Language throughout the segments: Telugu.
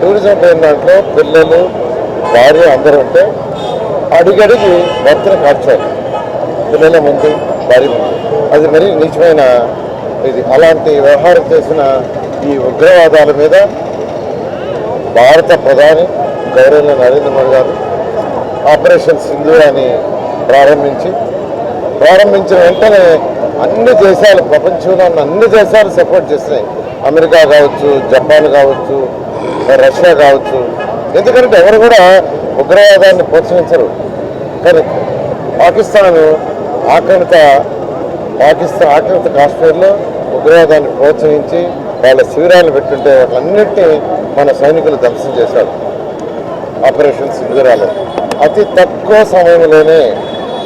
టూరిజం పోయిన దాంట్లో పిల్లలు భార్య అందరూ ఉంటే అడిగడిగి భర్తను కాల్చారు పిల్లల ముందు భార్య అది మరి నిజమైన ఇది. అలాంటి వ్యవహారం చేసిన ఈ ఉగ్రవాదాల మీద భారత ప్రధాని గౌరవ నరేంద్ర మోడీ గారు ఆపరేషన్ సింధు అని ప్రారంభించి ప్రారంభించిన వెంటనే అన్ని దేశాలు ప్రపంచంలో ఉన్న అన్ని దేశాలు సపోర్ట్ చేస్తున్నాయి. అమెరికా కావచ్చు జపాన్ కావచ్చు రష్యా కావచ్చు. ఎందుకంటే ఎవరు కూడా ఉగ్రవాదాన్ని ప్రోత్సహించరు. కానీ పాకిస్తాన్ ఆక్రమిత పాకిస్తాన్ ఆక్రమిత కాశ్మీర్లో ఉగ్రవాదాన్ని ప్రోత్సహించి వాళ్ళ శిబిరాలు పెట్టుంటే వాటిలన్నింటినీ మన సైనికులు ధ్వంసం చేశారు. ఆపరేషన్ సింధురాలో అతి తక్కువ సమయంలోనే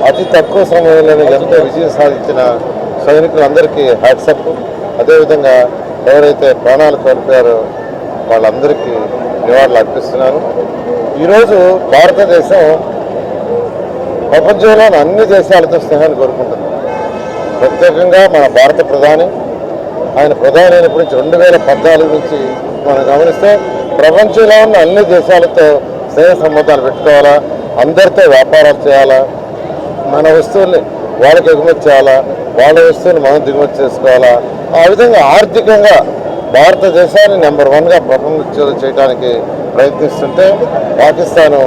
అతి తక్కువ సమయంలోనే ఎంతో విజయం సాధించిన సైనికులందరికీ హ్యాట్సప్. అదేవిధంగా ఎవరైతే ప్రాణాలు కోల్పోయారో వాళ్ళందరికీ నివాళులు అర్పిస్తున్నాను. ఈరోజు భారతదేశం ప్రపంచంలోని అన్ని దేశాలతో స్నేహాన్ని కోరుకుంటుంది. ప్రత్యేకంగా మన భారత ప్రధాని ఆయన ప్రధాని అయినప్పటి నుంచి రెండు వేల పద్నాలుగు నుంచి మనం గమనిస్తే ప్రపంచంలో ఉన్న అన్ని దేశాలతో స్నేహ సంబంధాలు పెట్టుకోవాలా అందరితో వ్యాపారాలు చేయాలా మన వస్తువుల్ని వాళ్ళకి ఎగుమతి చేయాలా వాళ్ళ వస్తువుని మనం దిగుమతి చేసుకోవాలా ఆ విధంగా ఆర్థికంగా భారతదేశాన్ని నెంబర్ వన్గా ప్రపంచంలో చేయడానికి ప్రయత్నిస్తుంటే పాకిస్తాను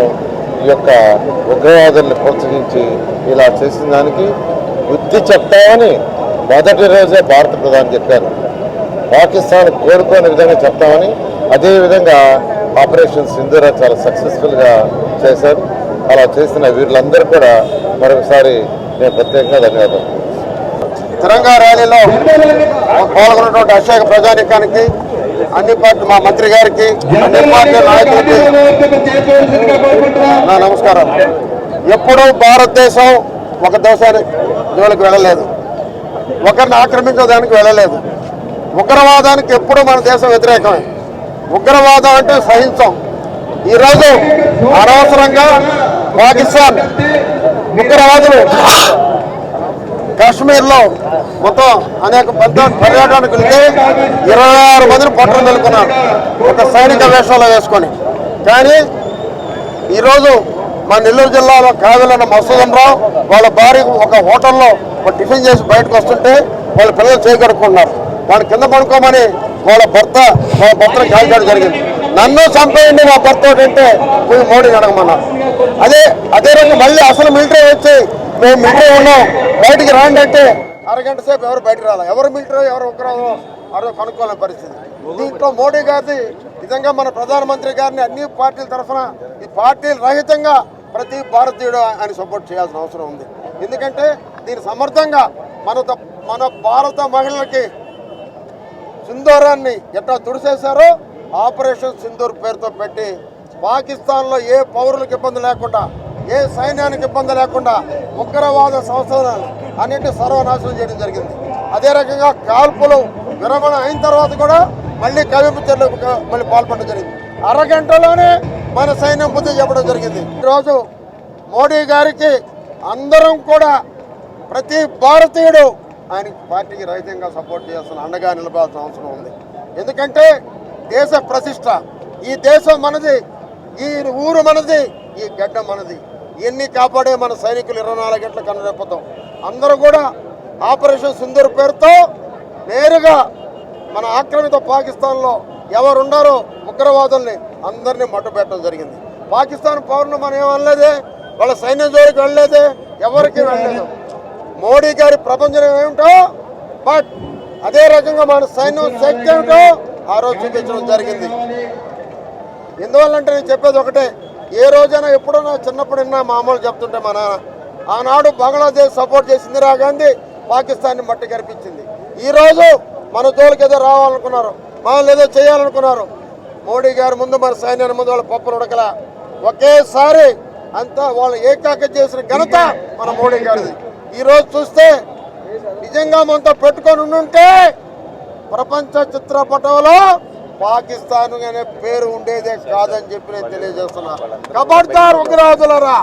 ఈ యొక్క ఉగ్రవాదుల్ని ప్రోత్సహించి ఇలా చేసిన దానికి బుద్ధి చెప్తామని మొదటి రోజే భారత ప్రధాని చెప్పారు. పాకిస్తాన్ కోరుకోని విధంగా చెప్తామని అదేవిధంగా ఆపరేషన్ సింధూరా చాలా సక్సెస్ఫుల్గా చేశారు. అలా చేసిన వీళ్ళందరూ కూడా మరొకసారి నేను ప్రత్యేకంగా ధన్యవాదాలు. తిరంగా ర్యాలీలో పాల్గొన్నటువంటి అశోక ప్రజానికానికి అన్ని పార్టీ మా మంత్రి గారికి అన్ని పార్టీ నాయకులకి నా నమస్కారం ఎప్పుడూ భారతదేశం ఒక దేశానికి జోలికి వెళ్ళలేదు. ఒకరిని ఆక్రమించడానికి వెళ్ళలేదు. ఉగ్రవాదానికి ఎప్పుడూ మన దేశం వ్యతిరేకమే. ఉగ్రవాదం అంటే సహించం. ఈరోజు అనవసరంగా పాకిస్తాన్ ఉగ్రవాదులు కాశ్మీర్లో మొత్తం అనేక పెద్ద పర్యాటకులకి ఇరవై ఆరు మందిని పట్టణం తెలుపుకున్నారు. ఒక సైనిక వేషంలో వేసుకొని. కానీ ఈరోజు మా నెల్లూరు జిల్లాలో కావిలన్న మసూదంరావు వాళ్ళ భార్య ఒక హోటల్లో ఒక టిఫిన్ చేసి బయటకు వస్తుంటే వాళ్ళ పిల్లలు చేయగడుకున్నారు వాళ్ళ కింద పడుకోమని వాళ్ళ భర్త వాళ్ళ భర్తను కాల్చడం జరిగింది. నన్ను చంపేయండి మా భర్త అంటే పోయి మోడీని అడగమన్నారు. అదే అదే రోజు మళ్ళీ అసలు మిలిటరీ వచ్చి మేము మిలిటరీ ఉన్నాం బయటికి రాండి అంటే అరగంట సేపు ఎవరు బయటకు రాలి? ఎవరు మిలిటరీ ఎవరు ఉగ్రవాదం అరవై కనుక్కోలేని పరిస్థితి. దీంట్లో మోడీ గారిది నిజంగా మన ప్రధానమంత్రి గారిని అన్ని పార్టీల తరఫున ఈ పార్టీలు రహితంగా ప్రతి భారతీయుడు ఆయన సపోర్ట్ చేయాల్సిన అవసరం ఉంది. ఎందుకంటే దీని సమర్థంగా మన మన భారత మహిళలకి సింధూరాన్ని ఎట్లా తుడిసేశారో ఆపరేషన్ సింధూర్ పేరుతో పెట్టి పాకిస్తాన్లో ఏ పౌరులకు ఇబ్బంది లేకుండా ఏ సైన్యానికి ఇబ్బంది లేకుండా ఉగ్రవాద సంస్థలను అన్నింటి సర్వనాశనం చేయడం జరిగింది. అదే రకంగా కాల్పులు విరమణ అయిన తర్వాత కూడా మళ్ళీ కవింపు చర్యలకు మళ్ళీ పాల్పడడం జరిగింది. అరగంటలోనే మన సైన్యం బుద్ధి చెప్పడం జరిగింది. ఈరోజు మోడీ గారికి అందరం కూడా ప్రతి భారతీయుడు ఆయన పార్టీకి రహితంగా సపోర్ట్ చేయాల్సిన అండగా నిలబాల్సిన అవసరం ఉంది. ఎందుకంటే దేశ ప్రతిష్ట ఈ దేశం మనది ఈ ఊరు మనది ఈ గడ్డ మనది. ఇవన్నీ కాపాడే మన సైనికులు ఇరవై నాలుగు గంటల కనురెప్పుతాం అందరూ కూడా ఆపరేషన్ సింధూర్ పేరుతో నేరుగా మన ఆక్రమిత పాకిస్తాన్లో ఎవరున్నారో ఉగ్రవాదుల్ని అందరినీ మట్టుపెట్టడం జరిగింది. పాకిస్తాన్ పౌరులు మనం ఏమనలేదే వాళ్ళ సైన్యం జోలికి వెళ్ళలేదే? ఎవరికి వెళ్ళలేదు. మోడీ గారి ప్రపంచం ఏమిటో? బట్ అదే రకంగా మన సైన్యం శక్తి ఏమిటో? ఆ రోజు చూపించడం జరిగింది. ఎందువల్లంటే నేను చెప్పేది ఒకటే ఏ రోజైనా ఎప్పుడైనా చిన్నప్పుడున్నా చిన్నప్పుడు విన్నా మామూలు చెప్తుంటే మా నాన్న ఆనాడు బంగ్లాదేశ్ సపోర్ట్ చేసి ఇందిరా గాంధీ పాకిస్తాన్ని మట్టి కనిపించింది ఈ రోజు మన తోలికి ఏదో రావాలనుకున్నారు మనల్ని ఏదో చేయాలనుకున్నారు. మోడీ గారి ముందు మన సైన్యాన్ని ముందు వాళ్ళ పప్పులు ఉడకల. ఒకేసారి అంతా వాళ్ళు ఏకాక చేసిన ఘనత మన మోడీ గారిది. ఈ రోజు చూస్తే నిజంగా మనతో పెట్టుకొని ఉండుంటే ప్రపంచ చిత్రపటంలో పాకిస్తాన్ అనే పేరు ఉండేదే కాదని చెప్పి నేను తెలియజేస్తున్నా. కబడ్దార్ ఉగ్రవాదులరా?